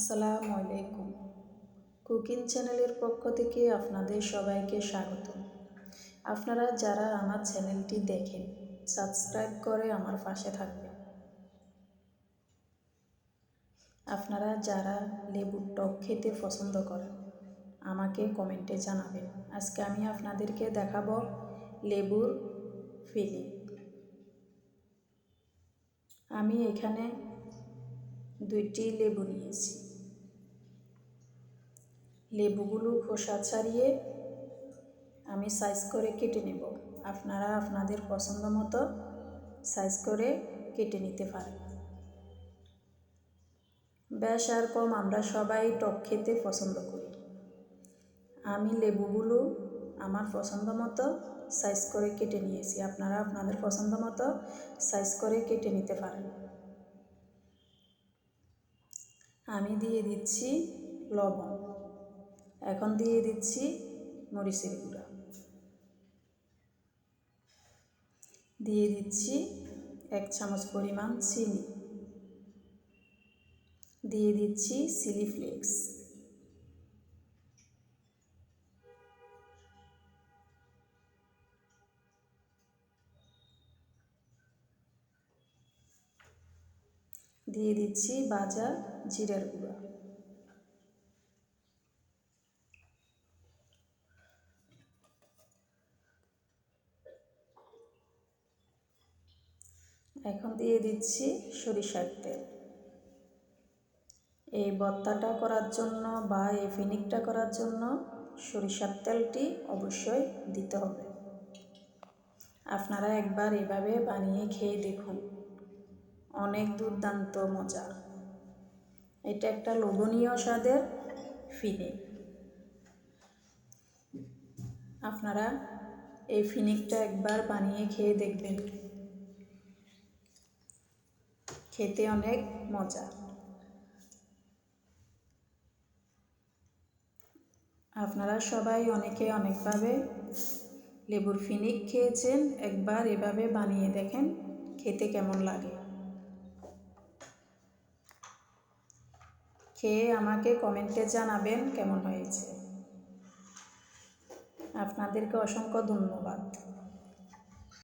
আসসালামু আলাইকুম। কুকিং চ্যানেলের পক্ষ থেকে আপনাদের সবাইকে স্বাগত। আপনারা যারা আমার চ্যানেলটি দেখেন, সাবস্ক্রাইব করে আমার পাশে থাকবেন। আপনারা যারা লেবুর টক খেতে পছন্দ করেন, আমাকে কমেন্টে জানাবেন। আজকে আমি আপনাদেরকে দেখাবো লেবুর ফিলিং। আমি এখানে দুইটি লেবু নিয়েছি। লেবুগুলো খোসা ছাড়িয়ে আমি সাইজ করে কেটে নেব। আপনারা আপনাদের পছন্দ মতো সাইজ করে কেটে নিতে পারেন। বেশ আর কম আমরা সবাই টক খেতে পছন্দ করি। আমি লেবুগুলো আমার পছন্দ মতো সাইজ করে কেটে নিয়েছি। আপনারা আপনাদের পছন্দ মতো সাইজ করে কেটে নিতে পারেন। আমি দিয়ে দিচ্ছি লবণ। এখন দিয়ে দিচ্ছি মরিচের গুঁড়া। দিয়ে দিচ্ছি এক চামচ পরিমাণ চিনি। দিয়ে দিচ্ছি চিলি ফ্লেক্স। দিয়ে দিচ্ছি বাজা জিরার গুঁড়া। এখন দিয়ে দিচ্ছি সরিষার তেল। এই বত্তাটা করার জন্য বা এই ফিনিকটা করার জন্য সরিষার তেলটি অবশ্যই দিতে হবে। আপনারা একবার এভাবে বানিয়ে খেয়ে দেখুন। অনেক দুর্দান্ত মজা। এটা একটা লোভনীয় স্বাদের ফিনিক। আপনারা এই ফিনিকটা একবার বানিয়ে খেয়ে দেখবেন। খেতে অনেক মজা। আপনারা সবাই অনেকে অনেকভাবে লেবুর ফিনিক খেয়েছেন, একবার এভাবে বানিয়ে দেখেন, খেতে কেমন লাগে। খেয়ে আমাকে কমেন্টে জানাবেন কেমন হয়েছে। আপনাদেরকে অসংখ্য ধন্যবাদ।